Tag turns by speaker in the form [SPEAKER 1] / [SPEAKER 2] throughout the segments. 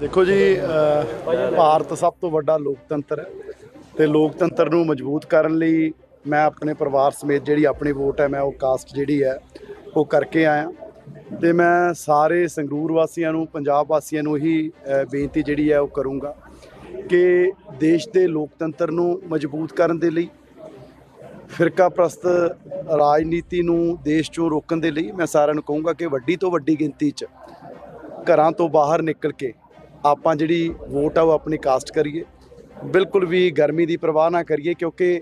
[SPEAKER 1] ਦੇਖੋ ਜੀ ਭਾਰਤ ਸਭ ਤੋਂ ਵੱਡਾ ਲੋਕਤੰਤਰ ਹੈ ਤੇ ਲੋਕਤੰਤਰ ਨੂੰ ਮਜ਼ਬੂਤ ਕਰਨ ਲਈ ਮੈਂ ਆਪਣੇ ਪਰਿਵਾਰ ਸਮੇਤ ਜਿਹੜੀ ਆਪਣੀ ਵੋਟ ਹੈ, ਮੈਂ ਉਹ ਕਾਸਟ ਜਿਹੜੀ ਹੈ, ਉਹ ਕਰਕੇ ਆਇਆ। ਤੇ ਮੈਂ ਸਾਰੇ ਸੰਗਰੂਰ ਵਾਸੀਆਂ ਨੂੰ, ਪੰਜਾਬ ਵਾਸੀਆਂ ਨੂੰ ਇਹੀ ਬੇਨਤੀ ਜਿਹੜੀ ਹੈ, ਉਹ ਕਰੂੰਗਾ ਕਿ ਦੇਸ਼ ਦੇ ਲੋਕਤੰਤਰ ਨੂੰ ਮਜ਼ਬੂਤ ਕਰਨ ਦੇ ਲਈ ਫਿਰਕਾ ਪ੍ਰਸਤ ਰਾਜਨੀਤੀ ਨੂੰ ਦੇਸ਼ ਚੋਂ ਰੋਕਣ ਦੇ ਲਈ ਮੈਂ ਸਾਰਿਆਂ ਨੂੰ ਕਹੂੰਗਾ ਕਿ ਵੱਡੀ ਤੋਂ ਵੱਡੀ ਗਿਣਤੀ 'ਚ ਘਰਾਂ ਤੋਂ ਬਾਹਰ ਨਿਕਲ ਕੇ ਆਪਾਂ ਜਿਹੜੀ ਵੋਟ ਆ ਉਹ ਆਪਣੀ ਕਾਸਟ ਕਰੀਏ। ਬਿਲਕੁਲ ਵੀ ਗਰਮੀ ਦੀ ਪਰਵਾਹ ਨਾ ਕਰੀਏ ਕਿਉਂਕਿ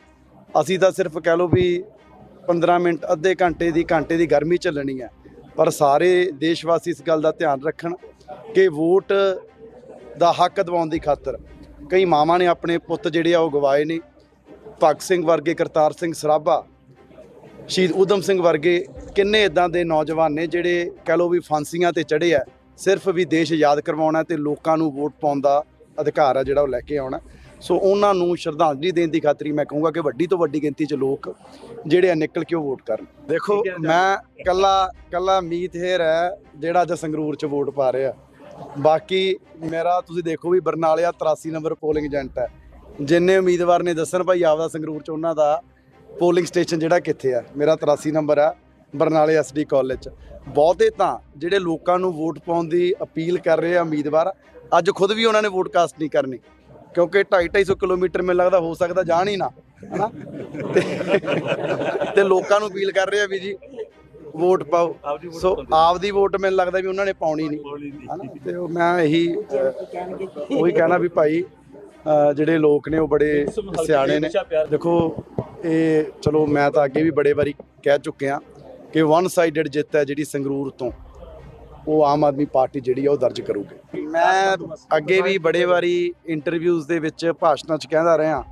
[SPEAKER 1] ਅਸੀਂ ਤਾਂ ਸਿਰਫ ਕਹਿ ਲਓ ਵੀ 15 ਮਿੰਟ, ਅੱਧੇ ਘੰਟੇ ਦੀ ਘੰਟੇ ਦੀ ਗਰਮੀ ਚੱਲਣੀ ਹੈ। ਪਰ ਸਾਰੇ ਦੇਸ਼ ਵਾਸੀ ਇਸ ਗੱਲ ਦਾ ਧਿਆਨ ਰੱਖਣ ਕਿ ਵੋਟ ਦਾ ਹੱਕ ਦਿਵਾਉਣ ਦੀ ਖਾਤਰ ਕਈ ਮਾਵਾਂ ਨੇ ਆਪਣੇ ਪੁੱਤ ਜਿਹੜੇ ਆ ਉਹ ਗਵਾਏ ਨੇ। ਭਗਤ ਸਿੰਘ ਵਰਗੇ, ਕਰਤਾਰ ਸਿੰਘ ਸਰਾਭਾ, ਸ਼ਹੀਦ ਊਧਮ ਸਿੰਘ ਵਰਗੇ ਕਿੰਨੇ ਇਦਾਂ ਦੇ ਨੌਜਵਾਨ ਨੇ ਜਿਹੜੇ ਕਹਿ ਲਓ ਵੀ ਫਾਂਸੀਆਂ ਤੇ ਚੜੇ ਆ। ਸਿਰਫ ਵੀ ਦੇਸ਼ ਯਾਦ ਕਰਵਾਉਣਾ ਤੇ ਲੋਕਾਂ ਨੂੰ ਵੋਟ ਪਾਉਣ ਦਾ ਅਧਿਕਾਰ ਆ ਜਿਹੜਾ ਉਹ ਲੈ ਕੇ ਆਉਣਾ। ਸੋ ਉਹਨਾਂ ਨੂੰ ਸ਼ਰਧਾਂਜਲੀ ਦੇਣ ਦੀ ਖਾਤਰ ਮੈਂ ਕਹੂੰਗਾ ਕਿ ਵੱਡੀ ਤੋਂ ਵੱਡੀ ਗਿਣਤੀ 'ਚ ਲੋਕ ਜਿਹੜੇ ਆ ਨਿਕਲ ਕੇ ਉਹ ਵੋਟ ਕਰਨ। ਦੇਖੋ ਮੈਂ ਕੱਲਾ ਕੱਲਾ ਮੀਤ ਹੇਰ ਹੈ ਜਿਹੜਾ ਅੱਜ ਸੰਗਰੂਰ 'ਚ ਵੋਟ ਪਾ ਰਿਹਾ। ਬਾਕੀ ਮੇਰਾ ਤੁਸੀਂ ਦੇਖੋ ਵੀ ਬਰਨਾਲਿਆ 83 ਨੰਬਰ ਪੋਲਿੰਗ ਏਜੰਟ ਹੈ। ਜਿੰਨੇ ਉਮੀਦਵਾਰ ਨੇ ਦੱਸਣ ਭਾਈ ਆਪਦਾ ਸੰਗਰੂਰ 'ਚ ਉਹਨਾਂ ਦਾ ਪੋਲਿੰਗ ਸਟੇਸ਼ਨ ਜਿਹੜਾ ਕਿੱਥੇ ਆ? ਮੇਰਾ 83 ਨੰਬਰ ਆ। ਬਰਨਾਲੇ ਐਸਡੀ ਕਾਲਜ ਚ। ਬਹੁਤੇ ਤਾਂ ਜਿਹੜੇ ਲੋਕਾਂ ਨੂੰ ਵੋਟ ਪਾਉਣ ਦੀ ਅਪੀਲ ਕਰ ਰਹੇ ਆ ਉਮੀਦਵਾਰ ਅੱਜ ਖੁਦ ਵੀ ਉਹਨਾਂ ਨੇ ਵੋਟ ਕਾਸਟ ਨਹੀਂ ਕਰਨੀ। ਕਿਉਂਕਿ 2.5 250 ਕਿਲੋਮੀਟਰ ਮੈਨੂੰ ਲੱਗਦਾ ਹੋ ਸਕਦਾ ਜਾਣ ਹੀ ਨਾ ਹਨਾ? ਤੇ ਲੋਕਾਂ ਨੂੰ ਅਪੀਲ ਕਰ ਰਹੇ ਆ ਵੀ ਜੀ ਵੋਟ ਪਾਓ। ਸੋ ਆਪਦੀ ਵੋਟ ਮੈਨੂੰ ਲੱਗਦਾ ਵੀ ਉਹਨਾਂ ਨੇ ਪਾਉਣੀ ਨਹੀਂ ਹਨਾ? ਤੇ ਮੈਂ ਇਹੀ ਉਹੀ ਕਹਿਣਾ ਵੀ ਭਾਈ ਜਿਹੜੇ ਲੋਕ ਨੇ ਉਹ ਬੜੇ ਸਿਆਣੇ ਨੇ। ਦੇਖੋ ਇਹ ਚਲੋ ਮੈਂ ਤਾਂ ਅੱਗੇ ਵੀ ਬੜੇ ਵਾਰੀ ਕਹਿ ਚੁੱਕਿਆ। ਕਿ ਵਨ ਸਾਈਡਡ ਜਿੱਤ ਹੈ ਜਿਹੜੀ ਸੰਗਰੂਰ ਤੋਂ ਉਹ ਆਮ ਆਦਮੀ ਪਾਰਟੀ ਜਿਹੜੀ ਆ ਉਹ ਦਰਜ ਕਰੂਗੀ। ਮੈਂ ਅੱਗੇ ਵੀ ਬੜੇ ਵਾਰੀ ਇੰਟਰਵਿਊਜ਼ ਦੇ ਵਿੱਚ ਭਾਸ਼ਣਾਂ 'ਚ ਕਹਿੰਦਾ ਰਿਹਾ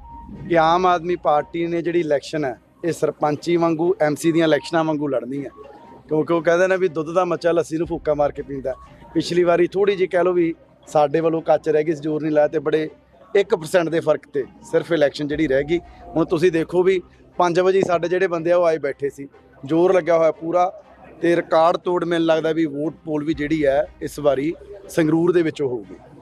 [SPEAKER 1] ਕਿ ਆਮ ਆਦਮੀ ਪਾਰਟੀ ਨੇ ਜਿਹੜੀ ਇਲੈਕਸ਼ਨ ਹੈ ਇਹ ਸਰਪੰਚੀ ਵਾਂਗੂ ਐਮਸੀ ਦੀਆਂ ਇਲੈਕਸ਼ਨਾਂ ਵਾਂਗੂ ਲੜਨੀ ਹੈ। ਕਿਉਂਕਿ ਉਹ ਕਹਿੰਦੇ ਨੇ ਵੀ ਦੁੱਧ ਦਾ ਮੱਚਾ ਲੱਸੀ ਨੂੰ ਫੂਕਾ ਮਾਰ ਕੇ ਪੀਂਦਾ ਪਿਛਲੀ ਵਾਰੀ ਥੋੜੀ ਜਿਹੀ ਕਹਿ ਲਓ ਵੀ ਸਾਡੇ ਵੱਲੋਂ ਕੱਚ ਰਹਿ ਗਈ ਸੀ, ਜ਼ੋਰ ਨਹੀਂ ਲਾਇਆ ਤੇ ਬੜੇ 1% ਦੇ ਫ਼ਰਕ ਤੇ ਸਿਰਫ ਇਲੈਕਸ਼ਨ ਜਿਹੜੀ ਰਹਿ ਗਈ। ਹੁਣ ਤੁਸੀਂ ਦੇਖੋ ਵੀ 5 ਵਜੇ ਸਾਡੇ ਜਿਹੜੇ ਬੰਦੇ ਆ ਉਹ ਆਏ ਬੈਠੇ ਸੀ। ਜ਼ੋਰ ਲੱਗਿਆ ਹੋਇਆ ਪੂਰਾ ਤੇ ਰਿਕਾਰਡ ਤੋੜ ਮੈਨੂੰ ਲੱਗਦਾ ਵੀ ਵੋਟ ਪੋਲ ਵੀ ਜਿਹੜੀ ਹੈ ਇਸ ਵਾਰੀ ਸੰਗਰੂਰ ਦੇ ਵਿੱਚ ਹੋਊਗੀ।